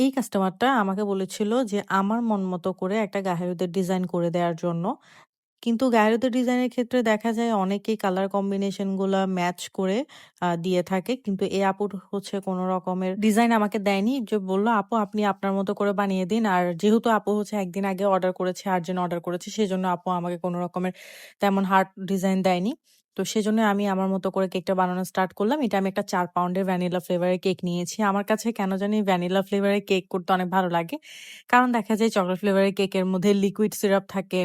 এই কাস্টমারটা আমাকে বলেছিল যে আমার মন মতো করে একটা গাহেরুদের ডিজাইন করে দেওয়ার জন্য। কিন্তু গাহেরুদের ডিজাইনের ক্ষেত্রে দেখা যায় অনেকেই কালার কম্বিনেশনগুলো ম্যাচ করে দিয়ে থাকে। কিন্তু এ আপুর হচ্ছে কোন রকমের ডিজাইন আমাকে দেয়নি। যে বলল, "আপু আপনি আপনার মতো করে বানিয়ে দিন।" আর যেহেতু আপু হচ্ছে একদিন আগে অর্ডার করেছে, আর্জেন্ট অর্ডার করেছে সেজন্য আপু আমাকে কোনো রকমের তেমন হার্ড ডিজাইন দেয়নি। তো সেজন্য আমি আমার মতো করে কেকটা বানানো স্টার্ট করলাম। এটা আমি একটা চার পাউন্ডের ভ্যানিলা ফ্লেভারের কেক নিয়েছি। আমার কাছে কেন জানি ভ্যানিলা ফ্লেভারের কেক করতে অনেক ভালো লাগে। কারণ দেখা যায় চকলেট ফ্লেভারের কেকের মধ্যে লিকুইড সিরাপ থাকে,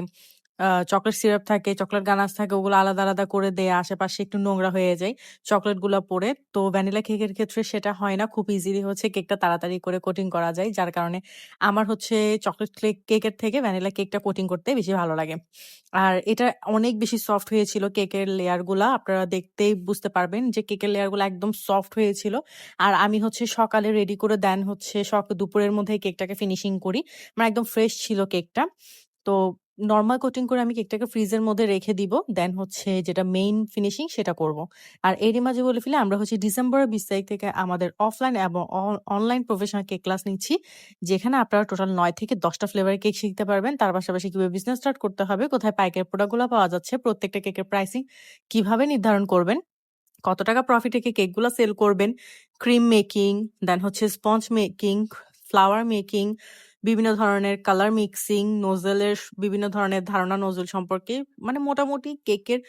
চকোলেট সিরাপ থাকে, চকোলেট গানাশ থাকে ওগুলো আলাদা, আলাদা করে দেয়া আশেপাশে একটু নোংরা হয়ে যায় চকোলেটগুলা পড়ে। তো ভ্যানিলা কেকের ক্ষেত্রে সেটা হয় না। খুব ইজিলি হচ্ছে কেকটা তাড়াতাড়ি করে কোটিং করা যায়। যার কারণে আমার হচ্ছে চকোলেট কেকের থেকে ভ্যানিলা কেকটা কোটিং করতে বেশি ভালো লাগে। আর এটা অনেক বেশি সফট হয়েছিল কেকের লেয়ারগুলা। আপনারা দেখতেই বুঝতে পারবেন যে কেকের লেয়ারগুলা একদম সফট হয়েছিল। আর আমি হচ্ছে সকালে রেডি করে দেন হচ্ছে সক দুপুরের মধ্যে কেকটাকে ফিনিশিং করি। মানে একদম ফ্রেশ ছিল কেকটা। তো নরমাল কোটিং করে আমি কেকটাকে ফ্রিজের মধ্যে রেখে দিব। দেন হচ্ছে যেটা মেইন ফিনিশিং সেটা করব। আর এরই মাঝে বলে ফেলে আমরা হচ্ছে ডিসেম্বরের ২০ তারিখ থেকে আমাদের অফলাইন এবং অনলাইন প্রফেশনাল কেক ক্লাস নিচ্ছি। যেখানে আপনারা টোটাল নয় থেকে দশটা ফ্লেভারের কেক শিখতে পারবেন। তার পাশাপাশি কীভাবে বিজনেস স্টার্ট করতে হবে, কোথায় পাইকারি প্রোডাক্টগুলো পাওয়া যাচ্ছে, প্রত্যেকটা কেকের প্রাইসিং কীভাবে নির্ধারণ করবেন, কত টাকা প্রফিট কেকগুলা সেল করবেন, ক্রিম মেকিং, দেন হচ্ছে স্পঞ্জ মেকিং, ফ্লাওয়ার মেকিং, বিভিন্ন ধরনের কালার মিক্সিং, নোজেলের বিভিন্ন ধরনের ধারণা নোজেল সম্পর্কে মানে মোটামুটি কেকের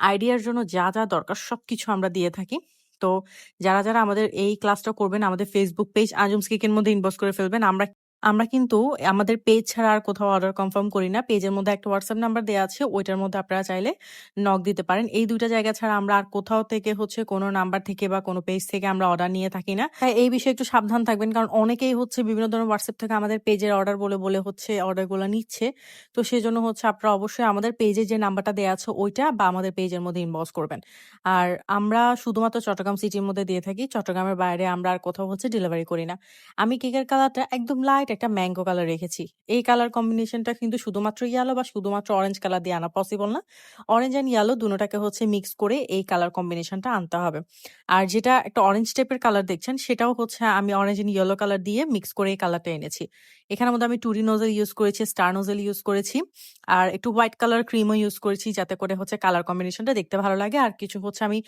আইডিয়ার জন্য যা, যা দরকার সব কিছু আমরা দিয়ে থাকি। তো যারা, যারা আমাদের এই ক্লাসটা করবেন আমাদের ফেসবুক পেজ আজমস কেকের মধ্যে ইনবক্স করে ফেলবেন। আমরা আমরা কিন্তু আমাদের পেজ ছাড়া আর কোথাও অর্ডার কনফার্ম করি না। পেজের মধ্যে একটা হোয়াটসঅ্যাপ নাম্বার দেওয়া আছে। ওইটার মধ্যে আপনারা চাইলে নক দিতে পারেন। এই দুইটা জায়গা ছাড়া আমরা আর কোথাও থেকে হচ্ছে কোনো নাম্বার থেকে বা কোনো পেজ থেকে আমরা অর্ডার নিয়ে থাকি না। তাই এই বিষয়ে একটু সাবধান থাকবেন। কারণ অনেকেই হচ্ছে বিভিন্ন ধরনের হোয়াটসঅ্যাপ থেকে আমাদের পেজের অর্ডার বলে, বলে হচ্ছে অর্ডারগুলো নিচ্ছে। তো সেজন্য হচ্ছে আপনারা অবশ্যই আমাদের পেজে যে নাম্বারটা দেওয়া আছে ওইটা বা আমাদের পেজের মধ্যে ইনবক্স করবেন। আর আমরা শুধুমাত্র চট্টগ্রাম সিটির মধ্যে দিয়ে থাকি। চট্টগ্রামের বাইরে আমরা আর কোথাও হচ্ছে ডেলিভারি করি না। আমি কেকের কালারটা একদম লাইট একটা ম্যাংগো কালার রেখেছি। এই কালার কম্বিনেশনটা কিন্তু শুধুমাত্র ইয়েলো বা শুধুমাত্র অরেঞ্জ কালার দিয়ে আনা পসিবল না। অরেঞ্জ অ্যান্ড ইয়েলো দুটোটাকে হচ্ছে মিক্স করে এই কালার কম্বিনেশনটা আনতে হবে। আর যেটা একটা অরেঞ্জ টাইপের কালার দেখছেন সেটাও হচ্ছে আমি অরেঞ্জ অ্যান্ড ইয়েলো কালার দিয়ে মিক্স করে এই কালারটা এনেছি। এখানের মধ্যে আমি টুরি নোজেল ইউজ করেছি, স্টার নোজেল ইউজ করেছি। আর একটু হোয়াইট কালার ক্রিমও ইউজ করেছি যাতে করে হচ্ছে কালার কম্বিনেশনটা দেখতে ভালো লাগে। আর কিছু হচ্ছে আমি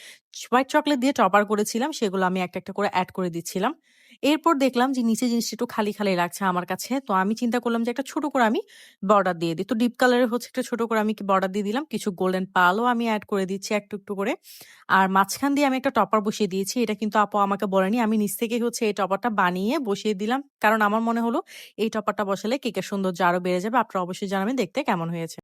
হোয়াইট চকলেট দিয়ে টপার করেছিলাম সেগুলো আমি একটা, একটা করে অ্যাড করে দিচ্ছিলাম। এরপর দেখলাম যে নিচে জিনিসটা একটু খালি, খালি লাগছে আমার কাছে। তো আমি চিন্তা করলাম যে একটা ছোট করে আমি বর্ডার দিয়ে দিই। তো ডিপ কালারের হচ্ছে একটা ছোট করে আমি বর্ডার দিয়ে দিলাম। কিছু গোল্ডেন পালও আমি অ্যাড করে দিচ্ছি একটু, একটু করে। আর মাঝখান দিয়ে আমি একটা টপার বসিয়ে দিয়েছি। এটা কিন্তু আপু আমাকে বলেনি। আমি নিচ থেকেই হচ্ছে এই টপারটা বানিয়ে বসিয়ে দিলাম। কারণ আমার মনে হলো এই টপারটা বসালে কেকের সৌন্দর্য আরও বেড়ে যাবে। আপনারা অবশ্যই জানাবেন দেখতে কেমন হয়েছে।